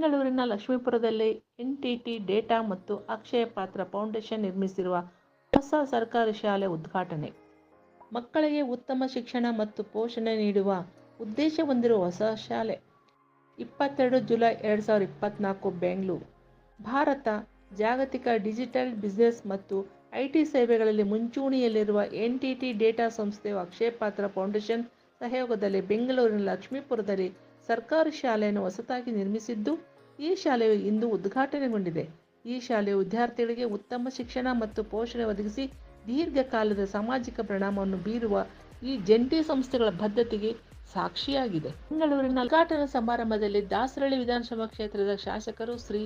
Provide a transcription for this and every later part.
ಬೆಂಗಳೂರಿನ ಲಕ್ಷ್ಮೀಪುರದಲ್ಲಿ entity, data ಮತ್ತು Akshaya Patra foundation ನಿರ್ಮಿಸಿರುವ ಹೊಸ ಸರ್ಕಾರಿ ಶಾಲೆ ಉದ್ಘಾಟನೆ. ಮಕ್ಕಳಿಗೆ ಉತ್ತಮ ಶಿಕ್ಷಣ ಮತ್ತು ಪೋಷಣೆ ನೀಡುವ ಉದ್ದೇಶ ಹೊಂದಿರುವ ಹೊಸ ಶಾಲೆ. ಇಪ್ಪತ್ತೆರಡು ಜುಲೈ ಎರಡು ಸಾವಿರದ ಇಪ್ಪತ್ತ್ನಾಲ್ಕು ಬೆಂಗಳೂರು. ಭಾರತ ಜಾಗತಿಕ ಡಿಜಿಟಲ್ ಬಿಸಿನೆಸ್ ಮತ್ತು ಐ ಟಿ ಸೇವೆಗಳಲ್ಲಿ ಮುಂಚೂಣಿಯಲ್ಲಿರುವ ಎನ್ ಟಿ ಟಿ ಡೇಟಾ ಸಂಸ್ಥೆಯು ಅಕ್ಷಯ ಪಾತ್ರ ಫೌಂಡೇಶನ್ ಸಹಯೋಗದಲ್ಲಿ ಬೆಂಗಳೂರಿನ ಲಕ್ಷ್ಮೀಪುರದಲ್ಲಿ ಸರ್ಕಾರಿ ಶಾಲೆಯನ್ನು ಹೊಸತಾಗಿ ನಿರ್ಮಿಸಿದ್ದು, ಈ ಶಾಲೆಯು ಇಂದು ಉದ್ಘಾಟನೆಗೊಂಡಿದೆ. ಈ ಶಾಲೆಯು ವಿದ್ಯಾರ್ಥಿಗಳಿಗೆ ಉತ್ತಮ ಶಿಕ್ಷಣ ಮತ್ತು ಪೋಷಣೆ ಒದಗಿಸಿ ದೀರ್ಘಕಾಲದ ಸಾಮಾಜಿಕ ಪರಿಣಾಮವನ್ನು ಬೀರುವ ಈ ಜಂಟಿ ಸಂಸ್ಥೆಗಳ ಬದ್ಧತೆಗೆ ಸಾಕ್ಷಿಯಾಗಿದೆ. ಬೆಂಗಳೂರಿನ ಉದ್ಘಾಟನಾ ಸಮಾರಂಭದಲ್ಲಿ ದಾಸರಳ್ಳಿ ವಿಧಾನಸಭಾ ಕ್ಷೇತ್ರದ ಶಾಸಕರು ಶ್ರೀ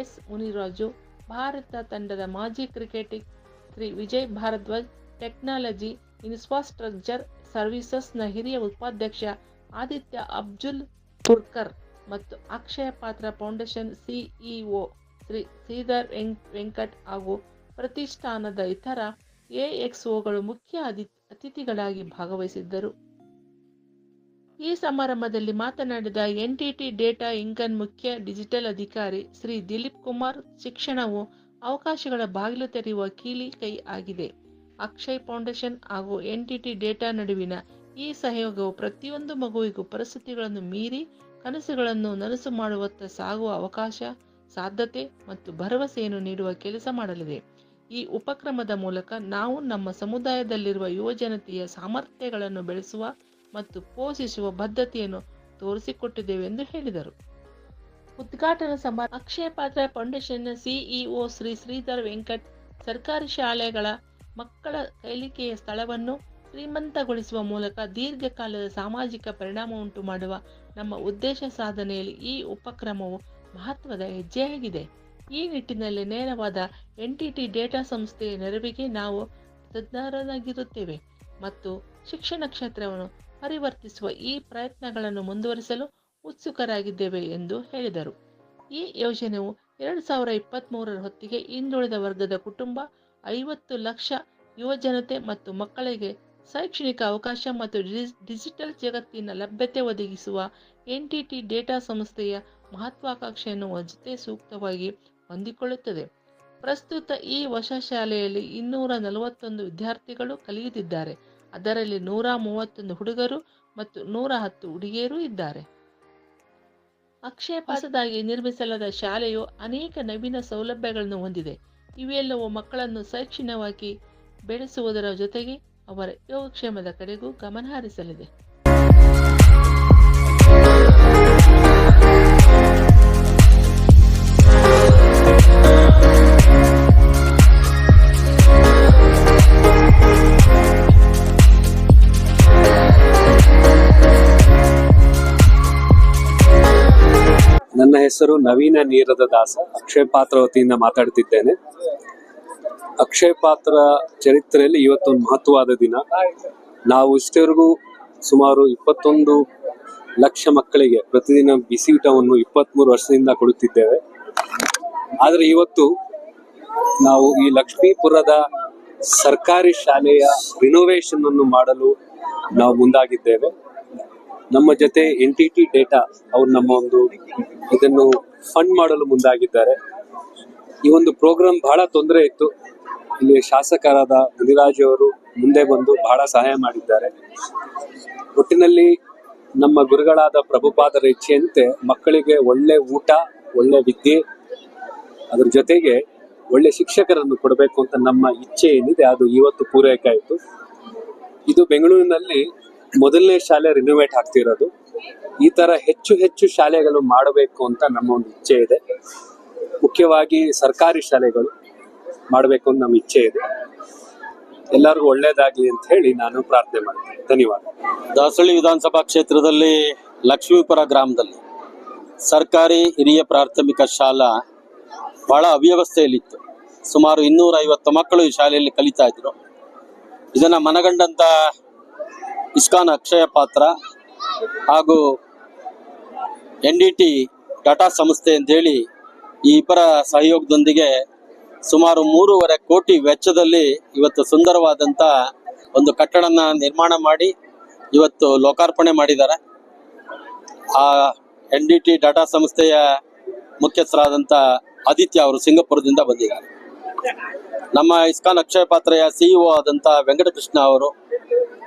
ಎಸ್ ಮುನಿರಾಜು, ಭಾರತ ತಂಡದ ಮಾಜಿ ಕ್ರಿಕೆಟಿಗ್ ಶ್ರೀ ವಿಜಯ್ ಭಾರದ್ವಾಜ್, ಟೆಕ್ನಾಲಜಿ ಇನ್ಫ್ರಾಸ್ಟ್ರಕ್ಚರ್ ಸರ್ವಿಸಸ್ನ ಹಿರಿಯ ಉಪಾಧ್ಯಕ್ಷ ಆದಿತ್ಯ ಅಬ್ಜುಲ್ ಪುರ್ಕರ್ ಮತ್ತು ಅಕ್ಷಯ ಪಾತ್ರ ಫೌಂಡೇಶನ್ ಸಿಇಒ ಶ್ರೀ ಶ್ರೀಧರ್ ವೆಂಕ್ ವೆಂಕಟ್ ಹಾಗೂ ಪ್ರತಿಷ್ಠಾನದ ಇತರ ಎಎಕ್ಸ್ಒಗಳು ಮುಖ್ಯ ಅತಿ ಅತಿಥಿಗಳಾಗಿ ಭಾಗವಹಿಸಿದ್ದರು. ಈ ಸಮಾರಂಭದಲ್ಲಿ ಮಾತನಾಡಿದ ಎನ್ಟಿಟಿ ಡೇಟಾ ಇಂಕನ್ ಮುಖ್ಯ ಡಿಜಿಟಲ್ ಅಧಿಕಾರಿ ಶ್ರೀ ದಿಲೀಪ್ ಕುಮಾರ್, ಶಿಕ್ಷಣವು ಅವಕಾಶಗಳ ಬಾಗಿಲು ತೆರೆಯುವ ಕೀಲಿ ಕೈ ಆಗಿದೆ. ಅಕ್ಷಯ್ ಫೌಂಡೇಶನ್ ಹಾಗೂ ಎನ್ಟಿಟಿ ಡೇಟಾ ನಡುವಿನ ಈ ಸಹಯೋಗವು ಪ್ರತಿಯೊಂದು ಮಗುವಿಗೂ ಪರಿಸ್ಥಿತಿಗಳನ್ನು ಮೀರಿ ಕನಸುಗಳನ್ನು ನನಸು ಮಾಡುವತ್ತ ಸಾಗುವ ಅವಕಾಶ, ಸಾಧ್ಯತೆ ಮತ್ತು ಭರವಸೆಯನ್ನು ನೀಡುವ ಕೆಲಸ ಮಾಡಲಿದೆ. ಈ ಉಪಕ್ರಮದ ಮೂಲಕ ನಾವು ನಮ್ಮ ಸಮುದಾಯದಲ್ಲಿರುವ ಯುವಜನತೆಯ ಸಾಮರ್ಥ್ಯಗಳನ್ನು ಬೆಳೆಸುವ ಮತ್ತು ಪೋಷಿಸುವ ಬದ್ಧತೆಯನ್ನು ತೋರಿಸಿಕೊಟ್ಟಿದ್ದೇವೆ ಎಂದು ಹೇಳಿದರು. ಉದ್ಘಾಟನಾ ಸಮಾರಂಭ ಅಕ್ಷಯ ಪಾತ್ರ ಫೌಂಡೇಶನ್ನ ಸಿಇಒ ಶ್ರೀ ಶ್ರೀಧರ್ ವೆಂಕಟ್ ಸರ್ಕಾರಿ ಶಾಲೆಗಳ ಮಕ್ಕಳ ಕಲಿಕೆಯ ಸ್ಥಳವನ್ನು ಶ್ರೀಮಂತಗೊಳಿಸುವ ಮೂಲಕ ದೀರ್ಘಕಾಲದ ಸಾಮಾಜಿಕ ಪರಿಣಾಮ ಉಂಟು ಮಾಡುವ ನಮ್ಮ ಉದ್ದೇಶ ಸಾಧನೆಯಲ್ಲಿ ಈ ಉಪಕ್ರಮವು ಮಹತ್ವದ ಹೆಜ್ಜೆಯಾಗಿದೆ. ಈ ನಿಟ್ಟಿನಲ್ಲಿ ನೇರವಾದ ಎನ್ಟಿಟಿ ಡೇಟಾ ಸಂಸ್ಥೆಯ ನೆರವಿಗೆ ನಾವು ತಜ್ಞರಾಗಿರುತ್ತೇವೆ ಮತ್ತು ಶಿಕ್ಷಣ ಕ್ಷೇತ್ರವನ್ನು ಪರಿವರ್ತಿಸುವ ಈ ಪ್ರಯತ್ನಗಳನ್ನು ಮುಂದುವರಿಸಲು ಉತ್ಸುಕರಾಗಿದ್ದೇವೆ ಎಂದು ಹೇಳಿದರು. ಈ ಯೋಜನೆಯು ಎರಡು ಸಾವಿರ ಇಪ್ಪತ್ತ್ಮೂರರ ಹೊತ್ತಿಗೆ ಹಿಂದುಳಿದ ವರ್ಗದ ಕುಟುಂಬ ಐವತ್ತು ಲಕ್ಷ ಯುವಜನತೆ ಮತ್ತು ಮಕ್ಕಳಿಗೆ ಶೈಕ್ಷಣಿಕ ಅವಕಾಶ ಮತ್ತು ಡಿಜಿಟಲ್ ಜಗತ್ತಿನ ಲಭ್ಯತೆ ಒದಗಿಸುವ ಎನ್ಟಿಟಿ ಡೇಟಾ ಸಂಸ್ಥೆಯ ಮಹತ್ವಾಕಾಂಕ್ಷೆಯನ್ನು ಜೊತೆ ಸೂಕ್ತವಾಗಿ ಹೊಂದಿಕೊಳ್ಳುತ್ತದೆ. ಪ್ರಸ್ತುತ ಈ ಹೊಸ ಶಾಲೆಯಲ್ಲಿ ಇನ್ನೂರ ನಲವತ್ತೊಂದು ವಿದ್ಯಾರ್ಥಿಗಳು ಕಲಿಯುತ್ತಿದ್ದಾರೆ. ಅದರಲ್ಲಿ ನೂರ ಮೂವತ್ತೊಂದು ಹುಡುಗರು ಮತ್ತು ನೂರ ಹತ್ತು ಹುಡುಗಿಯರು ಇದ್ದಾರೆ. ಅಕ್ಷಯ ಹೊಸದಾಗಿ ನಿರ್ಮಿಸಲಾದ ಶಾಲೆಯು ಅನೇಕ ನವೀನ ಸೌಲಭ್ಯಗಳನ್ನು ಹೊಂದಿದೆ. ಇವೆಲ್ಲವೂ ಮಕ್ಕಳನ್ನು ಶೈಕ್ಷಣಿಕವಾಗಿ ಬೆಳೆಸುವುದರ ಜೊತೆಗೆ ಅವರ ಯೋಗಕ್ಷೇಮದ ಕಡೆಗೂ ಗಮನ ಹರಿಸಲಿದೆ. ನನ್ನ ಹೆಸರು ನವೀನ ನೀರದ ದಾಸ ಅಕ್ಷಯ ಪಾತ್ರ ಮಾತಾಡ್ತಿದ್ದೇನೆ. ಅಕ್ಷಯ ಪಾತ್ರ ಚರಿತ್ರೆಯಲ್ಲಿ ಇವತ್ತೊಂದು ಮಹತ್ವವಾದ ದಿನ. ನಾವು ಇಷ್ಟವರೆಗೂ ಸುಮಾರು ಇಪ್ಪತ್ತೊಂದು ಲಕ್ಷ ಮಕ್ಕಳಿಗೆ ಪ್ರತಿದಿನ ಬಿಸಿ ಊಟವನ್ನು ಇಪ್ಪತ್ಮೂರು ವರ್ಷದಿಂದ ಕೊಡುತ್ತಿದ್ದೇವೆ. ಆದರೆ ಇವತ್ತು ನಾವು ಈ ಲಕ್ಷ್ಮೀಪುರದ ಸರ್ಕಾರಿ ಶಾಲೆಯ ರಿನೋವೇಷನ್ ಅನ್ನು ಮಾಡಲು ನಾವು ಮುಂದಾಗಿದ್ದೇವೆ. ನಮ್ಮ ಜೊತೆ ಎನ್ ಟಿ ಟಿ ಡೇಟಾ ಅವ್ರು ನಮ್ಮ ಒಂದು ಇದನ್ನು ಫಂಡ್ ಮಾಡಲು ಮುಂದಾಗಿದ್ದಾರೆ. ಈ ಒಂದು ಪ್ರೋಗ್ರಾಮ್ ಬಹಳ ತೊಂದರೆ ಇತ್ತು. ಇಲ್ಲಿ ಶಾಸಕರಾದ ಮುನಿರಾಜ್ ಅವರು ಮುಂದೆ ಬಂದು ಬಹಳ ಸಹಾಯ ಮಾಡಿದ್ದಾರೆ. ಒಟ್ಟಿನಲ್ಲಿ ನಮ್ಮ ಗುರುಗಳಾದ ಪ್ರಭುಪಾದರ ಇಚ್ಛೆಯಂತೆ ಮಕ್ಕಳಿಗೆ ಒಳ್ಳೆ ಊಟ, ಒಳ್ಳೆ ವಿದ್ಯೆ, ಅದ್ರ ಜೊತೆಗೆ ಒಳ್ಳೆ ಶಿಕ್ಷಕರನ್ನು ಕೊಡಬೇಕು ಅಂತ ನಮ್ಮ ಇಚ್ಛೆ ಏನಿದೆ, ಅದು ಇವತ್ತು ಪೂರೈಕೆ ಆಯಿತು. ಇದು ಬೆಂಗಳೂರಿನಲ್ಲಿ ಮೊದಲನೇ ಶಾಲೆ ರಿನೋವೇಟ್ ಆಗ್ತಿರೋದು. ಈ ತರ ಹೆಚ್ಚು ಹೆಚ್ಚು ಶಾಲೆಗಳು ಮಾಡಬೇಕು ಅಂತ ನಮ್ಮ ಒಂದು ಇಚ್ಛೆ ಇದೆ. ಮುಖ್ಯವಾಗಿ ಸರ್ಕಾರಿ ಶಾಲೆಗಳು. ಮಾಡಬೇಕು ಅಂತ ನಮ್ಮ ಇಚ್ಛೆ ಇದೆ. ಎಲ್ಲರಿಗೂ ಒಳ್ಳೇದಾಗ್ಲಿ ಅಂತ ಹೇಳಿ ನಾನು ಪ್ರಾರ್ಥನೆ ಮಾಡ್ತೀನಿ. ಧನ್ಯವಾದ. ದಾಸಳ್ಳಿ ವಿಧಾನಸಭಾ ಕ್ಷೇತ್ರದಲ್ಲಿ ಲಕ್ಷ್ಮೀಪುರ ಗ್ರಾಮದಲ್ಲಿ ಸರ್ಕಾರಿ ಹಿರಿಯ ಪ್ರಾಥಮಿಕ ಶಾಲಾ ಬಹಳ ಅವ್ಯವಸ್ಥೆಯಲ್ಲಿತ್ತು. ಸುಮಾರು ಇನ್ನೂರ ಐವತ್ತು ಮಕ್ಕಳು ಈ ಶಾಲೆಯಲ್ಲಿ ಕಲಿತಾ ಇದ್ರು. ಇದನ್ನ ಮನಗಂಡಂತ ಇಸ್ಕಾನ್ ಅಕ್ಷಯ ಪಾತ್ರ ಹಾಗೂ ಎನ್ ಡಿ ಟಿ ಟಾಟಾ ಸಂಸ್ಥೆ ಅಂತೇಳಿ ಈ ಇಬ್ಬರ ಸಹಯೋಗದೊಂದಿಗೆ ಸುಮಾರು ಮೂರುವರೆ ಕೋಟಿ ವೆಚ್ಚದಲ್ಲಿ ಇವತ್ತು ಸುಂದರವಾದಂತ ಒಂದು ಕಟ್ಟಡನ ನಿರ್ಮಾಣ ಮಾಡಿ ಇವತ್ತು ಲೋಕಾರ್ಪಣೆ ಮಾಡಿದ್ದಾರೆ. ಆ ಎನ್ ಡಿ ಟಿ ಡಾಟಾ ಸಂಸ್ಥೆಯ ಮುಖ್ಯಸ್ಥರಾದಂಥ ಆದಿತ್ಯ ಅವರು ಸಿಂಗಾಪುರದಿಂದ ಬಂದಿದ್ದಾರೆ. ನಮ್ಮ ಇಸ್ಕಾನ್ ಅಕ್ಷಯ ಪಾತ್ರೆಯ ಸಿಇಒ ಆದಂಥ ವೆಂಕಟಕೃಷ್ಣ ಅವರು,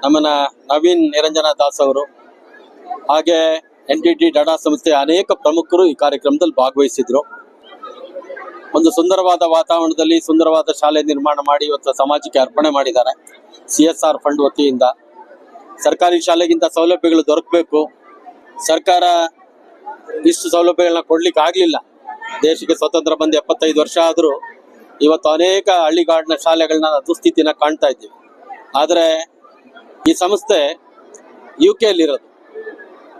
ನಮ್ಮನ ನವೀನ್ ನಿರಂಜನ ದಾಸ್ ಅವರು, ಹಾಗೆ ಎನ್ ಡಿ ಟಿ ಡಾಟಾ ಸಂಸ್ಥೆಯ ಅನೇಕ ಪ್ರಮುಖರು ಈ ಕಾರ್ಯಕ್ರಮದಲ್ಲಿ ಭಾಗವಹಿಸಿದ್ರು. ಒಂದು ಸುಂದರವಾದ ವಾತಾವರಣದಲ್ಲಿ ಸುಂದರವಾದ ಶಾಲೆ ನಿರ್ಮಾಣ ಮಾಡಿ ಇವತ್ತು ಸಮಾಜಕ್ಕೆ ಅರ್ಪಣೆ ಮಾಡಿದ್ದಾರೆ. ಸಿ ಎಸ್ ಆರ್ ಫಂಡ್ ವತಿಯಿಂದ. ಸರ್ಕಾರಿ ಶಾಲೆಗಿಂತ ಸೌಲಭ್ಯಗಳು ದೊರಕಬೇಕು. ಸರ್ಕಾರ ಇಷ್ಟು ಸೌಲಭ್ಯಗಳನ್ನ ಕೊಡ್ಲಿಕ್ಕೆ ಆಗ್ಲಿಲ್ಲ. ದೇಶಕ್ಕೆ ಸ್ವತಂತ್ರ ಬಂದು ಎಪ್ಪತ್ತೈದು ವರ್ಷ ಆದರೂ ಇವತ್ತು ಅನೇಕ ಹಳ್ಳಿಗಾಡಿನ ಶಾಲೆಗಳನ್ನ ದುಸ್ಥಿತಿನ ಕಾಣ್ತಾ ಇದ್ದೀವಿ. ಆದರೆ ಈ ಸಂಸ್ಥೆ ಯು ಕೆಯಲ್ಲಿರೋದು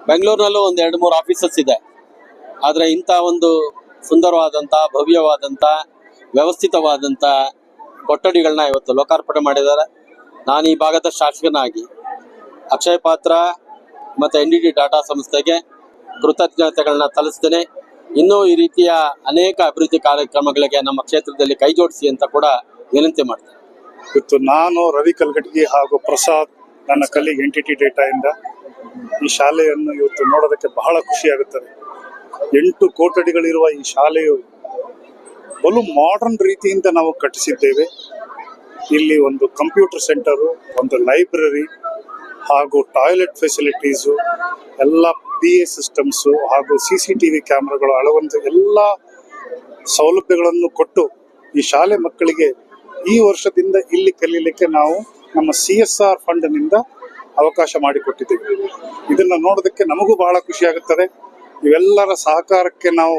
ಬೆಂಗಳೂರಿನಲ್ಲೂ ಒಂದು ಎರಡು ಮೂರು ಆಫೀಸಸ್ ಇದೆ. ಆದರೆ ಇಂಥ ಒಂದು ಸುಂದರವಾದಂಥ ಭವ್ಯವಾದಂಥ ವ್ಯವಸ್ಥಿತವಾದಂಥ ಕೊಠಡಿಗಳನ್ನ ಇವತ್ತು ಲೋಕಾರ್ಪಣೆ ಮಾಡಿದ್ದಾರೆ. ನಾನು ಈ ಭಾಗದ ಶಾಸಕನಾಗಿ ಅಕ್ಷಯ ಪಾತ್ರ ಮತ್ತು ಎನ್ ಡಿ ಡಾಟಾ ಸಂಸ್ಥೆಗೆ ಕೃತಜ್ಞತೆಗಳನ್ನ ತಲಿಸ್ತೇನೆ ಇನ್ನೂ ಈ ರೀತಿಯ ಅನೇಕ ಅಭಿವೃದ್ಧಿ ಕಾರ್ಯಕ್ರಮಗಳಿಗೆ ನಮ್ಮ ಕ್ಷೇತ್ರದಲ್ಲಿ ಕೈಜೋಡಿಸಿ ಅಂತ ಕೂಡ ವಿನಂತಿ ಮಾಡ್ತೇನೆ. ಇವತ್ತು ನಾನು ರವಿ ಕಲ್ಗಟ್ಗಿ ಹಾಗೂ ಪ್ರಸಾದ್ ನನ್ನ ಕಲ್ಲಿಗೆ ಎಂಟಿಟಿ ಡೇಟಾ ಇಂದ ಈ ಶಾಲೆಯನ್ನು ಇವತ್ತು ನೋಡೋದಕ್ಕೆ ಬಹಳ ಖುಷಿ ಆಗುತ್ತದೆ. ಎಂಟು ಕೋಟಡಿಗಳಿರುವ ಈ ಶಾಲೆಯು ಬಲು ಮಾಡರ್ನ್ ರೀತಿಯಿಂದ ನಾವು ಕಟ್ಟಿಸಿದ್ದೇವೆ. ಇಲ್ಲಿ ಒಂದು ಕಂಪ್ಯೂಟರ್ ಸೆಂಟರು ಒಂದು ಲೈಬ್ರರಿ ಹಾಗೂ ಟಾಯ್ಲೆಟ್ ಫೆಸಿಲಿಟೀಸು ಎಲ್ಲ ಪಿ ಎ ಸಿಸ್ಟಮ್ಸು ಹಾಗೂ ಸಿ ಸಿ ಟಿ ವಿ ಕ್ಯಾಮ್ರಾಗಳು ಅಳವಂತ ಎಲ್ಲ ಸೌಲಭ್ಯಗಳನ್ನು ಕೊಟ್ಟು ಈ ಶಾಲೆ ಮಕ್ಕಳಿಗೆ ಈ ವರ್ಷದಿಂದ ಇಲ್ಲಿ ಕಲೀಲಿಕ್ಕೆ ನಾವು ನಮ್ಮ ಸಿ ಎಸ್ ಆರ್ ಫಂಡ್ನಿಂದ ಅವಕಾಶ ಮಾಡಿಕೊಟ್ಟಿದ್ದೇವೆ. ಇದನ್ನು ನೋಡೋದಕ್ಕೆ ನಮಗೂ ಬಹಳ ಖುಷಿ ಆಗುತ್ತದೆ. ಇವೆಲ್ಲರ ಸಹಕಾರಕ್ಕೆ ನಾವು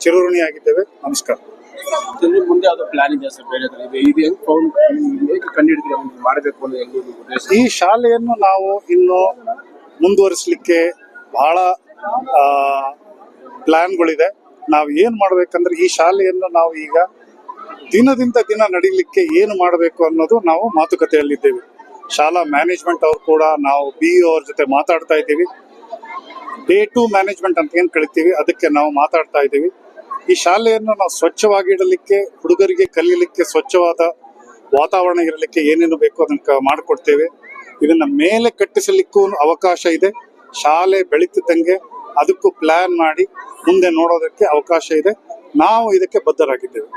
ಚಿರಋಣಿಯಾಗಿದ್ದೇವೆ. ನಮಸ್ಕಾರ. ಮುಂದೆ ಪ್ಲಾನ್ ಇದೆ ಸರ್ ಬೇರೆ ಈ ಶಾಲೆಯನ್ನು ನಾವು ಇನ್ನು ಮುಂದುವರಿಸಲಿಕ್ಕೆ ಬಹಳ ಪ್ಲಾನ್ಗಳಿದೆ. ನಾವು ಏನು ಮಾಡಬೇಕಂದ್ರೆ ಈ ಶಾಲೆಯನ್ನು ನಾವು ಈಗ ದಿನದಿಂದ ದಿನ ನಡೀಲಿಕ್ಕೆ ಏನು ಮಾಡಬೇಕು ಅನ್ನೋದು ನಾವು ಮಾತುಕತೆಯಲ್ಲಿದ್ದೇವೆ. ಶಾಲಾ ಮ್ಯಾನೇಜ್ಮೆಂಟ್ ಅವರು ಕೂಡ ನಾವು ಬಿ ಅವ್ರ ಜೊತೆ ಮಾತಾಡ್ತಾ ಇದ್ದೀವಿ. ಡೇ ಟು ಮ್ಯಾನೇಜ್ಮೆಂಟ್ ಅಂತ ಏನು ಕಳಿತೀವಿ ಅದಕ್ಕೆ ನಾವು ಮಾತಾಡ್ತಾ ಇದ್ದೀವಿ. ಈ ಶಾಲೆಯನ್ನು ನಾವು ಸ್ವಚ್ಛವಾಗಿಡಲಿಕ್ಕೆ ಹುಡುಗರಿಗೆ ಕಲಿಯಲಿಕ್ಕೆ ಸ್ವಚ್ಛವಾದ ವಾತಾವರಣ ಇರಲಿಕ್ಕೆ ಏನೇನು ಬೇಕು ಅದನ್ನ ಮಾಡಿಕೊಡ್ತೇವೆ. ಇದನ್ನ ಮೇಲೆ ಕಟ್ಟಿಸಲಿಕ್ಕೂ ಅವಕಾಶ ಇದೆ. ಶಾಲೆ ಬೆಳೀತಿದ್ದಂಗೆ ಅದಕ್ಕೂ ಪ್ಲಾನ್ ಮಾಡಿ ಮುಂದೆ ನೋಡೋದಕ್ಕೆ ಅವಕಾಶ ಇದೆ. ನಾವು ಇದಕ್ಕೆ ಬದ್ಧರಾಗಿದ್ದೇವೆ.